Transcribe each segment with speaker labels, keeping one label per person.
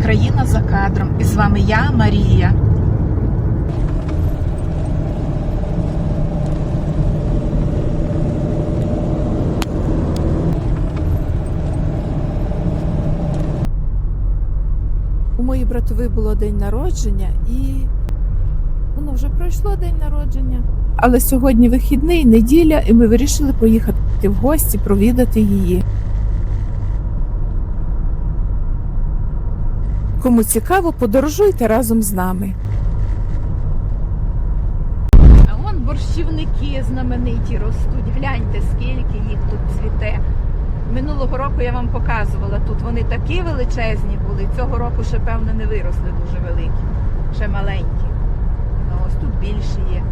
Speaker 1: Україна за кадром. І з вами я, Марія.
Speaker 2: У моїй братови було день народження і воно вже пройшло день народження. Але сьогодні вихідний, неділя, і ми вирішили поїхати в гості, провідати її. Кому цікаво, подорожуйте разом з нами.
Speaker 1: А вон борщівники знамениті ростуть. Гляньте, скільки їх тут цвіте. Минулого року я вам показувала тут. Вони такі величезні були. Цього року ще, певно, не виросли дуже великі, ще маленькі. Ну, ось тут більше є.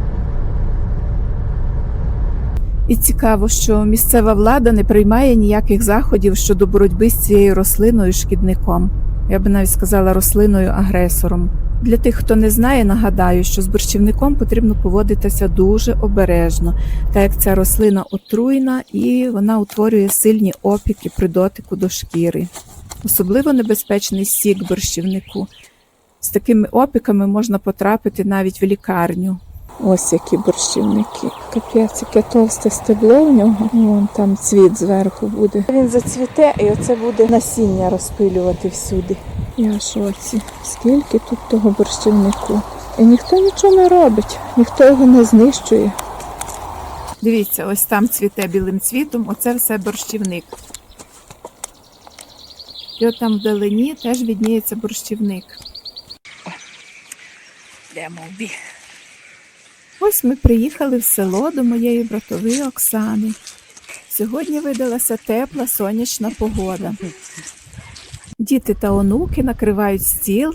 Speaker 2: І цікаво, що місцева влада не приймає ніяких заходів щодо боротьби з цією рослиною шкідником. Я би навіть сказала рослиною агресором. Для тих, хто не знає, нагадаю, що з борщівником потрібно поводитися дуже обережно, так як ця рослина отруйна і вона утворює сильні опіки при дотику до шкіри. Особливо небезпечний сік борщівнику. З такими опіками можна потрапити навіть в лікарню. Ось які борщівники. Капець, яке товсте стебло в нього. Вон там цвіт зверху буде. Він зацвіте і оце буде насіння розпилювати всюди. Я шоці. Скільки тут того борщівнику? І ніхто нічого не робить, ніхто його не знищує. Дивіться, ось там цвіте білим цвітом, оце все борщівник. І от там вдалині теж відніється борщівник.
Speaker 1: Йдемо в бік.
Speaker 2: Ось ми приїхали в село до моєї братової Оксани. Сьогодні видалася тепла сонячна погода. Діти та онуки накривають стіл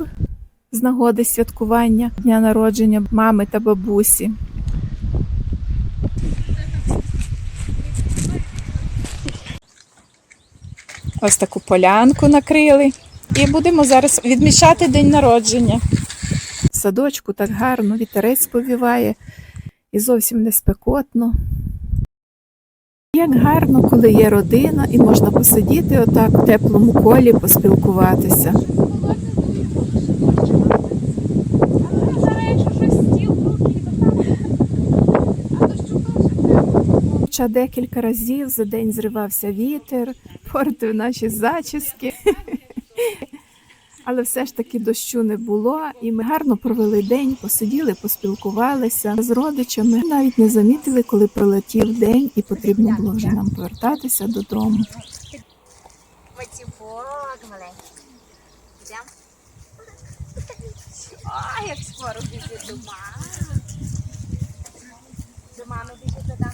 Speaker 2: з нагоди святкування дня народження мами та бабусі. Ось таку полянку накрили. І будемо зараз відмічати день народження. Садочку так гарно, вітерець повіває і зовсім не спекотно. Як гарно, коли є родина і можна посидіти отак в теплому колі, поспілкуватися. Хоча декілька разів за день зривався вітер, портив наші зачіски. Але все ж таки дощу не було, і ми гарно провели день, посиділи, поспілкувалися з родичами. Навіть не замітили, коли пролетів день, і потрібно було вже нам повертатися додому.
Speaker 3: Ой, як скоро біжить до мами. До мами біжить до там.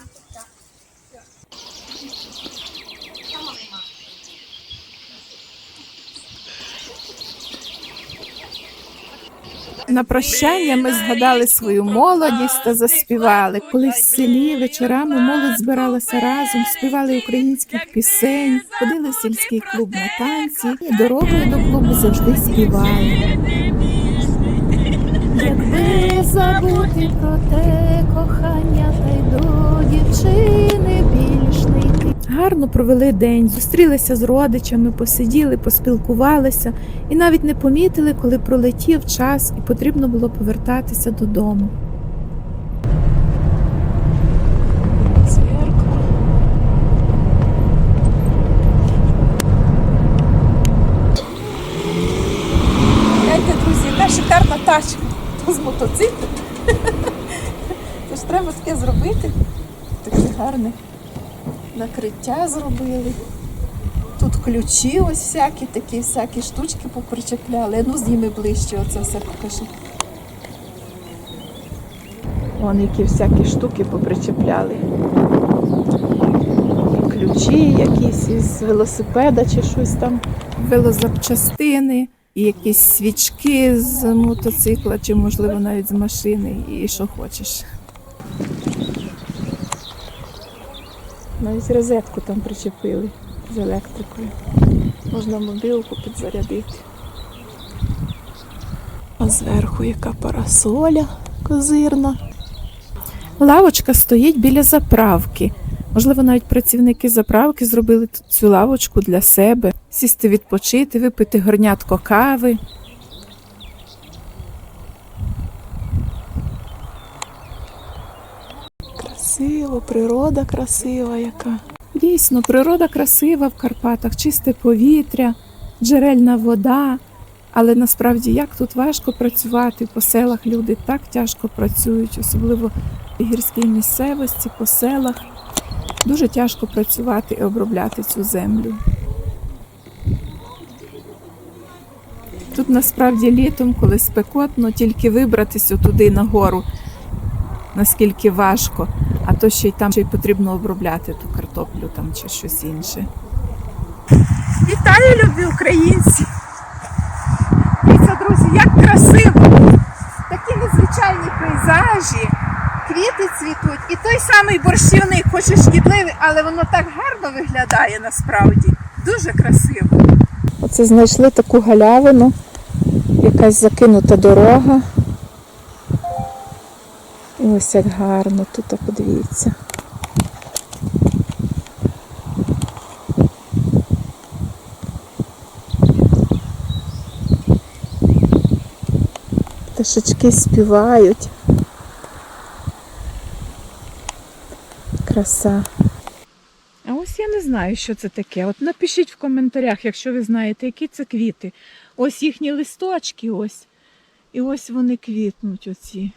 Speaker 2: На прощання ми згадали свою молодість та заспівали. Колись в селі вечорами молодь збиралася разом, співали українських пісень, ходили в сільський клуб на танці і дорогою до клубу завжди співали. Якби забути про те кохання, та й до дівчини. Гарно провели день, зустрілися з родичами, посиділи, поспілкувалися і навіть не помітили, коли пролетів час і потрібно було повертатися додому. Гляньте, друзі, яка шикарна тачка з мотоциклом. Треба таке зробити. Таке гарне накриття зробили. Тут ключі ось всякі, такі всякі штучки попричепляли. Ну, зніми ближче, оце все покажи. Вон які всякі штуки попричепляли. Ключі якісь із велосипеда чи щось там. Велозапчастини, і якісь свічки з мотоцикла, чи, можливо, навіть з машини, і що хочеш. Навіть розетку там причепили з електрикою. Можна мобілку підзарядити. А зверху яка парасоля козирна. Лавочка стоїть біля заправки. Можливо, навіть працівники заправки зробили цю лавочку для себе, сісти відпочити, випити горнятко кави. Красиво, природа красива яка. Дійсно, природа красива в Карпатах, чисте повітря, джерельна вода. Але насправді як тут важко працювати по селах люди так тяжко працюють, особливо в гірській місцевості, по селах. Дуже тяжко працювати і обробляти цю землю. Тут насправді літом, коли спекотно, тільки вибратися туди нагору, наскільки важко, а то ще й там ще й потрібно обробляти ту картоплю там чи щось інше. Вітаю, любі українці! Дивіться, друзі, як красиво! Такі незвичайні пейзажі, квіти цвітуть, і той самий борщівник, хоч і шкідливий, але воно так гарно виглядає насправді. Дуже красиво. Оце знайшли таку галявину, якась закинута дорога. Ось як гарно тут, подивіться. Пташечки співають. Краса. А ось я не знаю, що це таке. От напишіть в коментарях, якщо ви знаєте, які це квіти. Ось їхні листочки, ось. І ось вони квітнуть оці.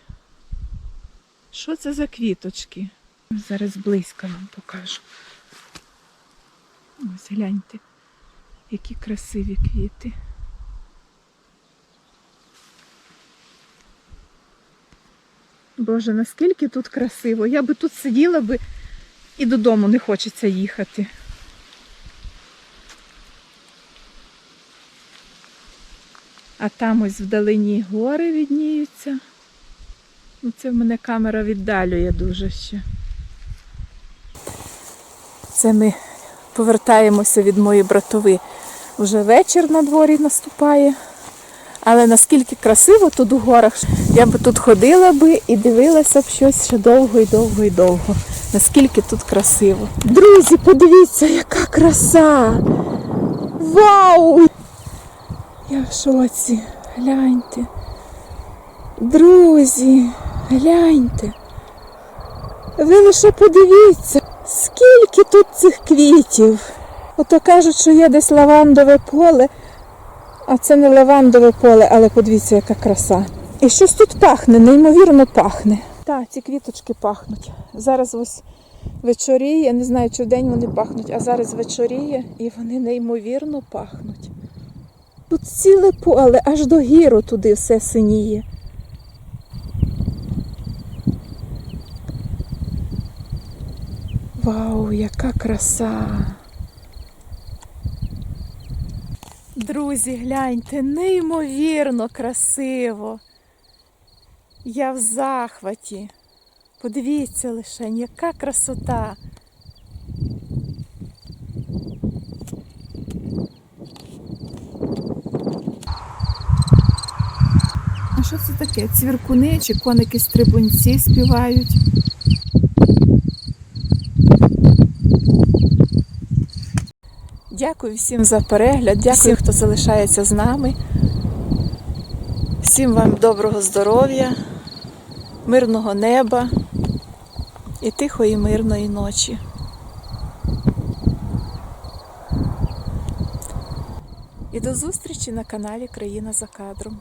Speaker 2: Що це за квіточки? Зараз близько вам покажу. Ось гляньте, які красиві квіти. Боже, наскільки тут красиво. Я би тут сиділа би і додому не хочеться їхати. А там ось вдалині гори відніються. Це в мене камера віддалює дуже ще. Це ми повертаємося від моєї братови. Вже вечір на дворі наступає. Але наскільки красиво тут у горах, я б тут ходила би і дивилася б щось ще довго і довго і довго. Наскільки тут красиво. Друзі, подивіться, яка краса! Вау! Я в шоці. Гляньте. Друзі, гляньте. Ви лише подивіться, скільки тут цих квітів. Ото кажуть, що є десь лавандове поле. А це не лавандове поле, але подивіться, яка краса. І щось тут пахне, неймовірно пахне. Так, ці квіточки пахнуть. Зараз ось вечоріє, я не знаю, чи вдень вони пахнуть, а зараз вечоріє і вони неймовірно пахнуть. Тут ціле поле, аж до гіру туди все синіє. Вау, яка краса! Друзі, гляньте, неймовірно красиво. Я в захваті. Подивіться лише, яка красота. А що це таке? Цвіркуни чи коники-стрибунці співають? Дякую всім за перегляд, дякую, всім, хто залишається з нами. Всім вам доброго здоров'я, мирного неба і тихої мирної ночі. І до зустрічі на каналі Країна за кадром.